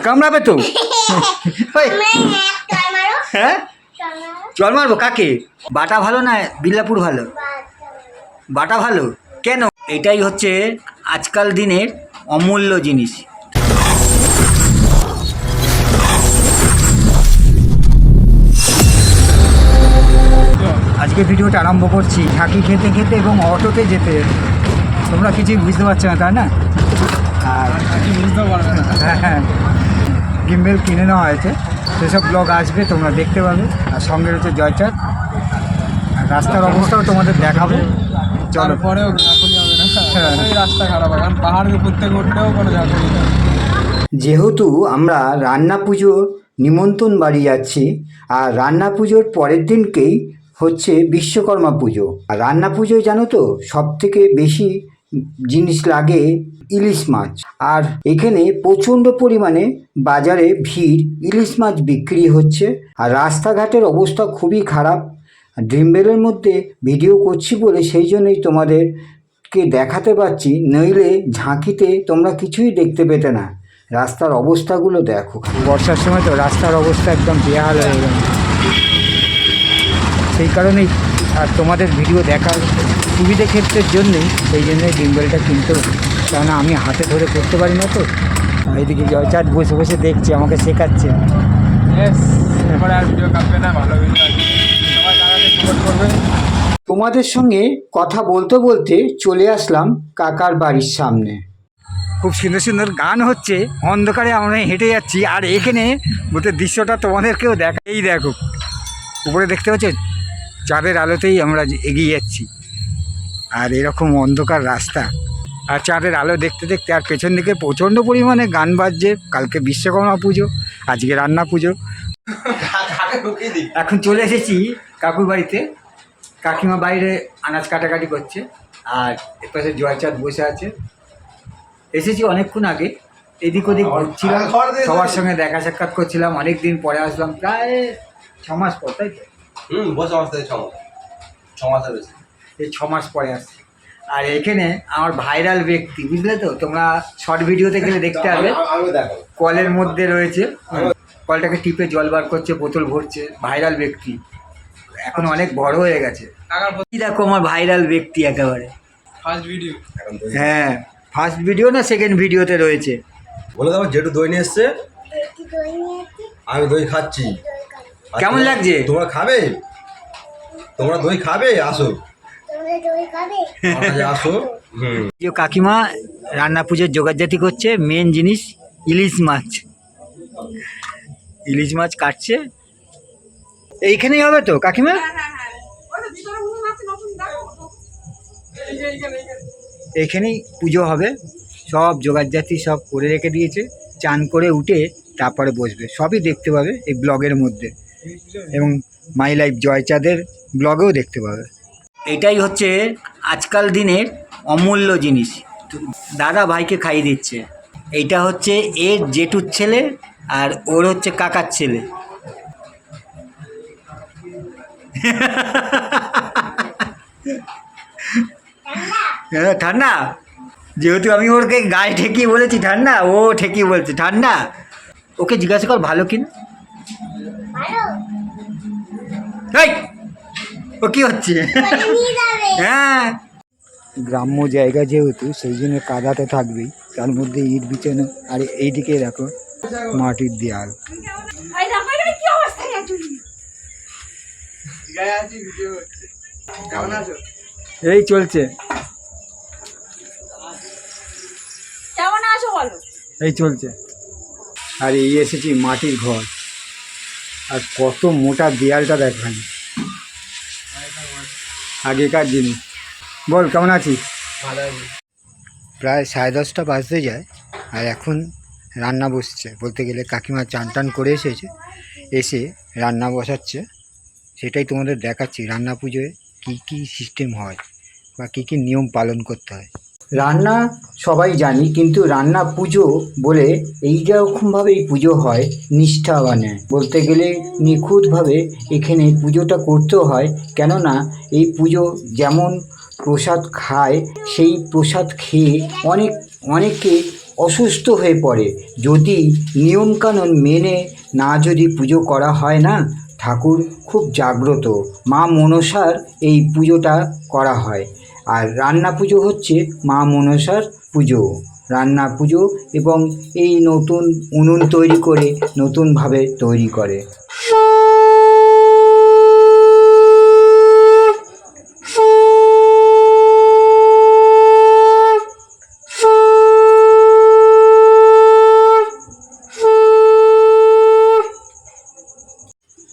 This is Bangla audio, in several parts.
কামড়াবে তো? ওই, হ্যাঁ? জল মারবো? কাকে? বাটা ভালো না বিল্লাপুর ভালো? বাটা ভালো। কেন? এটাই হচ্ছে আজকাল দিনের অমূল্য জিনিস। আজকে ভিডিওটা আরম্ভ করছি ঝাঁকি খেতে খেতে এবং অটোতে যেতে। যেতে। তোমরা কিছুই বুঝতে পারছ না তাই না? আর বুঝতে পারবে না। হ্যাঁ হ্যাঁ। গিম্বেল কিনে নেওয়া হয়েছে। সেসব ব্লগ আসবে তোমরা দেখতে পাবে। আর সঙ্গে রয়েছে জয়চাঁদ। আর রাস্তার অবস্থাও তোমাদের দেখাবো। চলো। না। হ্যাঁ। রাস্তা খারাপ কারণ পাহাড়ের উপর থেকে উঠলেও কোনো ঝাঁকুনি যেহেতু আমরা রান্না পুজো নিমন্ত্রণ বাড়ি যাচ্ছি আর রান্না পুজোর পরের দিনকেই হচ্ছে বিশ্বকর্মা পুজো। আর রান্না পুজোয় জানো তো সব থেকে বেশি জিনিস লাগে ইলিশ মাছ। আর এখানে প্রচণ্ড পরিমাণে বাজারে ভিড়, ইলিশ মাছ বিক্রি হচ্ছে। আর রাস্তাঘাটের অবস্থা খুবই খারাপ। ড্রিমবেলের মধ্যে ভিডিও করছি বলে সেই জন্যই তোমাদেরকে দেখাতে পারছি, নইলে ঝাঁকিতে তোমরা কিছুই দেখতে পেতে না। রাস্তার অবস্থাগুলো দেখো। বর্ষার সময় তো রাস্তার অবস্থা একদম বেহাল হয়ে গেল। সেই কারণেই আর তোমাদের ভিডিও দেখার সুবিধে ক্ষেত্রের জন্যই সেই জন্যই ডিম্বলটা কিনতে। কেননা আমি হাতে ধরে করতে পারি না তো। এইদিকে জয়চাঁদ বসে বসে দেখছে আমাকে শেখাচ্ছে। তোমাদের সঙ্গে কথা বলতে বলতে চলে আসলাম কাকার বাড়ির সামনে। খুব সুন্দর সুন্দর গান হচ্ছে অন্ধকারে আমরা হেঁটে যাচ্ছি আর এখানে গোটের দৃশ্যটা তোমাদেরকেও দেখা এই দেখো উপরে দেখতে পাচ্ছ চাঁদের আলোতেই আমরা এগিয়ে যাচ্ছি। আর এরকম অন্ধকার রাস্তা। আর চাঁদের আলো দেখতে দেখতে আর পেছন দিকে প্রচণ্ড পরিমাণে গান বাজছে। কালকে বিশ্বকর্মা পুজো আজকে রান্না পুজো। এখন চলে এসেছি কাকুর বাড়িতে। কাকিমা বাইরে আনাজ কাটাকাটি করছে আর এপাশে জয়চাঁদ বসে আছে। এসেছি অনেকক্ষণ আগে এদিক ওদিক ঘুরছিলাম সবার সঙ্গে দেখা সাক্ষাৎ করছিলাম অনেক দিন পরে আসলাম প্রায় ছ মাস পর তাই তো? হুম বসে মাস থেকে ছ মাস ছ মাসের এই ছ মাস পরে আসছি। আর এখানে আমার ভাইরাল ব্যক্তি বুঝলে তো? তোমরা শর্ট ভিডিওতে গেলে দেখতে পাবে। কলের মধ্যে রয়েছে। কলটাকে টিপে জল বার করছে বোতল ভরছে ভাইরাল ব্যক্তি। এখন অনেক বড় হয়ে গেছে। দেখো আমার ভাইরাল ব্যক্তি একেবারে। ফার্স্ট ভিডিও হ্যাঁ ফার্স্ট ভিডিও না সেকেন্ড ভিডিওতে রয়েছে? বলে দাও জেঠু দই নিয়ে এসছে। আমি দই খাচ্ছি। কেমন লাগছে? তোমরা খাবে? তোমরা দই খাবে? আসো। কাকিমা রান্না পুজোর জোগাড়জাতি করছে মেন জিনিস ইলিশ মাছ। ইলিশ মাছ কাটছে। এইখানেই হবে তো কাকিমা? এইখানেই পুজো হবে। সব জোগাড়জাতি সব করে রেখে দিয়েছে। চান করে উঠে তারপরে বসবে। সবই দেখতে পাবে এই ব্লগের মধ্যে। এবং মাই লাইফ জয়চাঁদের ব্লগেও দেখতে পাবে। এটাই হচ্ছে আজকাল দিনের অমূল্য জিনিস। দাদা ভাইকে খাইয়ে দিচ্ছে। এইটা হচ্ছে এর জেঠুর ছেলে আর ওর হচ্ছে কাকার ছেলে। হ্যাঁ, ঠান্ডা? যেহেতু আমি ওরকে গায়ে ঠেকিয়ে বলেছি ঠান্ডা? ও ঠেকিয়ে বলছে ঠান্ডা? ওকে জিজ্ঞাসা কর ভালো কিনা? এই! ও কি হচ্ছে? হ্যাঁ। গ্রাম্য জায়গা যেহেতু সেই জন্য কাদা তো থাকবেই। তার মধ্যে ইট বিছানো আর এইদিকে দেখো মাটির দেয়াল। এই চলছে। কেমন আছো বলো? এই চলছে। আর এই এসেছি মাটির ঘর। আর কত মোটা দেয়ালটা দেখেন আগেকার জিনিস বল কেমন আছিস? আছি। প্রায় সাড়ে দশটা বাজতে যায় আর এখন রান্না বসছে। বলতে গেলে কাকিমা চান টান করে এসেছে এসে রান্না বসাচ্ছে। সেটাই তোমাদের দেখাচ্ছি রান্না পুজোয় কী কী সিস্টেম হয় বা কী কী নিয়ম পালন করতে হয়। রান্না সবাই জানি, কিন্তু রান্না পুজো বলে এই রকমভাবে এই পুজো হয়, নিষ্ঠা বানে। বলতে গেলে নিখুঁতভাবে এখানে পুজোটা করতেও হয়, কেননা এই পুজো যেমন প্রসাদ খায়, সেই প্রসাদ খেয়ে অনেক, অনেকে অসুস্থ হয়ে পড়ে। যদি নিয়মকানুন মেনে না যদি পুজো করা হয় না, ঠাকুর খুব জাগ্রত। মা মনসার এই পুজোটা করা হয়। আর রান্না পুজো হচ্ছে মা মনসার পুজো। রান্না পুজো এবং এই নতুন উনুন তৈরি করে নতুনভাবে তৈরি করে।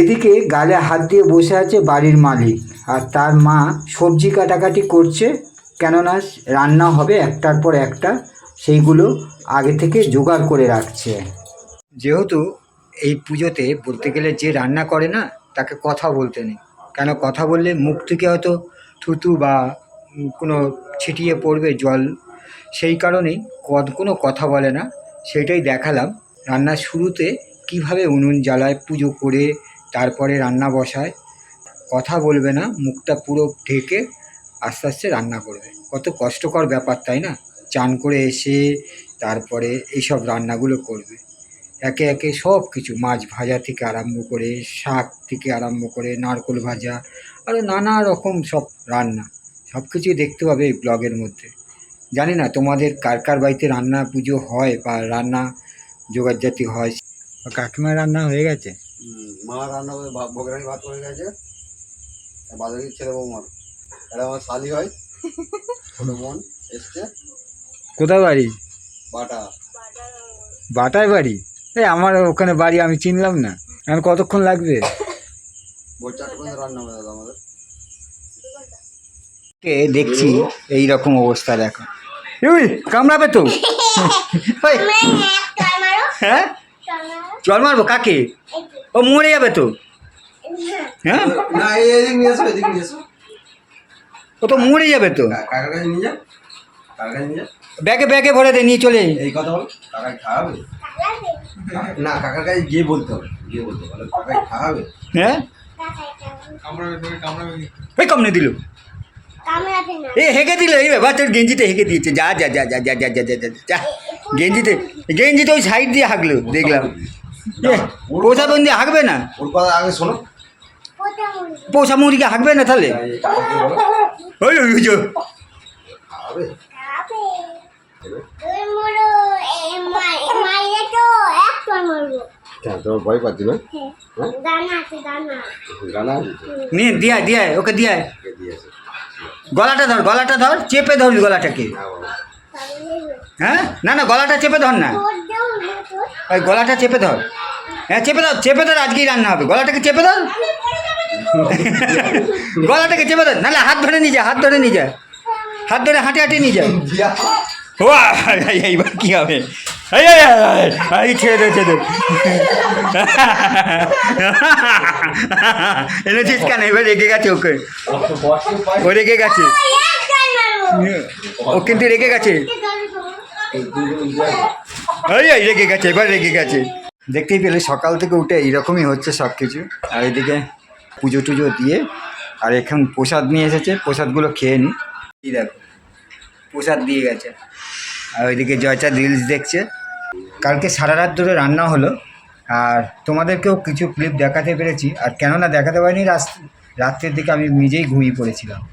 এদিকে গালে হাত দিয়ে বসে আছে বাড়ির মালিক আর তার মা সবজি কাটাকাটি করছে কেননা রান্না হবে একটার পর একটা, সেইগুলো আগে থেকে জোগাড় করে রাখছে। যেহেতু এই পুজোতে বলতে গেলে যে রান্না করে না, তাকে কথা বলতে নেই। কেন কথা বললে মুখ থেকে হয়তো থুতু বা কোনো ছিটিয়ে পড়বে জল। সেই কারণেই কদ- কোনো কথা বলে না সেটাই দেখালাম। রান্নার শুরুতে কীভাবে উনুন জ্বালায় পুজো করে তারপরে রান্না বসায়। কথা বলবে না, মুখটা পুরো ঢেকে আস্তে আস্তে রান্না করবে। কত কষ্টকর ব্যাপার, তাই না? চান করে এসে তারপরে এইসব রান্নাগুলো করবে। একে একে সব কিছু, মাছ ভাজা থেকে আরম্ভ করে, শাক থেকে আরম্ভ করে, নারকোল ভাজা আরও নানা রকম সব রান্না। সব কিছুই দেখতে পাবে এই ব্লগের মধ্যে। জানি না, তোমাদের কার কার বাড়িতে রান্না পুজো হয় বা রান্না জোগাড়জাতি হয়? কাকিমার রান্না হয়ে গেছে? মা রান্না করে বগরানি ভাত করে গেছে বাজারের ছেলে বৌমার। এটা আমার শালি হয়। ছোট বোন এসছে। কোথায় বাড়ি? বাটা। বাটায় বাড়ি? এই আমার ওখানে বাড়ি আমি চিনলাম না। এখন কতক্ষণ লাগবে? ভোর চারটে পর্যন্ত রান্না হবে দাদা আমাদের। কে দেখছি এই রকম অবস্থা দেখো। কামড়াবে তো। হ্যাঁ? জল মারবো? কাকে? ও মরে যাবে তো। হ্যাঁ? এই ও তো মরে যাবে তো। কাকার কাছে নিয়ে যা নিয়ে ব্যাগে ব্যাগে ভরে দে নিয়ে চলে এই কথা বল কাকাই খাওয়াবে? না কাকার কাছে গিয়ে বলতে হবে গিয়ে বলতে হবে কাকাই খাওয়াবে? হ্যাঁ? কামড়াবে কামড়াবে কি? ওই কমনে দিল। এ হেঁকে দিল এই বাচ্চার গেঞ্জিতে হেঁকে দিয়েছে। যা যা যা যা যা যা যা যা যা যা। গেঞ্জিতে গেঞ্জিতে ওই সাইড দিয়ে হাঁকলো দেখলাম। এ, পোষা বন্দি হাঁকবে না? ওর কথা আগে শোনো। পোষা মুরগি হাঁকবে না তাহলে? ওই ওই ওই যে, খাওয়াবে কেন তোমার ভয় পাচ্ছি না? দানা আছে দানা। গানা আছে। তো? নিয়ে দিয়ে আয়, দিয়ে আয়, ওকে দিয়ে গলাটা ধর গলাটা ধর, চেপে ধর গলাটাকে। হ্যাঁ? না না, গলাটা চেপে ধর না। না ওই গলাটা চেপে ধর। হ্যাঁ চেপে ধর চেপে ধর, আজকেই রান্না হবে। গলাটাকে চেপে ধর। গলাটাকে চেপে ধর। নাহলে হাত ধরে নিয়ে যা, হাত ধরে নিয়ে যা। হাত ধরে হাঁটে হাঁটে নিয়ে যা। ও এইবার কি হবে? এই, এই, এই, এই, এই ছেড়ে দে ছেড়ে দে এনেছিস কেন এবার রেগে গেছে ওকে ও রেগে গেছে ও কিন্তু রেগে গেছে এই রেগে গেছে এবার রেগে গেছে দেখতেই পেলে সকাল থেকে উঠে এইরকমই হচ্ছে সব কিছু আর এদিকে পুজো টুজো দিয়ে আর এখন প্রসাদ নিয়ে এসেছে প্রসাদগুলো খেয়ে নি। দেখো প্রসাদ দিয়ে গেছে। আর ওইদিকে জয়চাঁদ রিলস দেখছে। কালকে সারা রাত ধরে রান্না হলো আর তোমাদেরকেও কিছু ক্লিপ দেখাতে পেরেছি। আর কেননা দেখাতে পারিনি, রাত- রাত্রের দিকে আমি নিজেই ঘুমিয়ে পড়েছিলাম।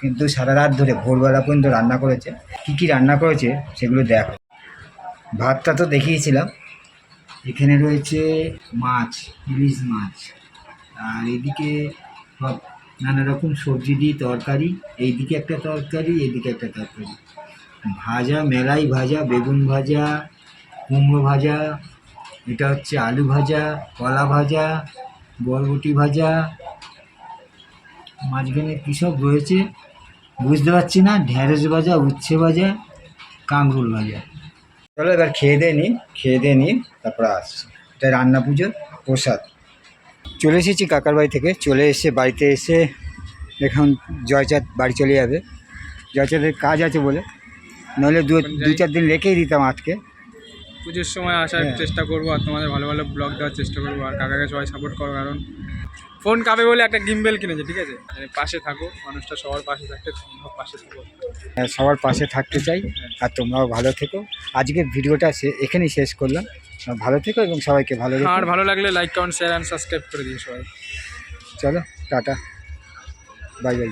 কিন্তু সারা রাত ধরে ভোরবেলা পর্যন্ত রান্না করেছে। কী কী রান্না করেছে সেগুলো দেখো। ভাতটা তো দেখিয়েছিলাম। এখানে রয়েছে মাছ, ইলিশ মাছ। আর এদিকে সব নানা রকম সবজি দিয়ে তরকারি, এইদিকে একটা তরকারি, এদিকে একটা তরকারি। ভাজা, মেলাই ভাজা, বেগুন ভাজা কুমড়ো ভাজা, এটা হচ্ছে আলু ভাজা, কলা ভাজা, বরবটি ভাজা। মাঝখানে কী সব রয়েছে? বুঝতে পারছি না ঢ্যাঁড়স ভাজা, উচ্ছে ভাজা, কাঁকরোল ভাজা। চলো এবার খেয়ে দিয়ে নিই, খেয়ে দিয়ে নিই, তারপরে আসছি। এটা রান্না পুজোর প্রসাদ। চলে এসেছি কাকার বাড়ি থেকে, চলে এসে বাড়িতে এসে এখন জয়চাঁদ বাড়ি চলে যাবে। জয়চাঁদের কাজ আছে বলে। নইলে দু দু চার দিন রেখেই দিতাম আজকে। পুজোর সময় আসার হ্যাঁ। চেষ্টা করব আর তোমাদের ভালো ভালো ব্লগ দেওয়ার চেষ্টা করব আর কাকাকে সবাই সাপোর্ট করো কারণ ফোন কাবে বলে একটা গিম্বেল কিনেছে ঠিক আছে? মানে পাশে থাকো মানুষটা সবার পাশে থাকতে তোমরাও পাশে থাকো। হ্যাঁ, সবার পাশে থাকতে চাই আর তোমরাও ভালো থেকো। আজকে ভিডিওটা সে- এখানেই শেষ করলাম। ভালো থেকো এবং সবাইকে ভালো আর ভালো লাগলে like comment share and subscribe করে দিও সবাই। চলো টাটা। Bye bye.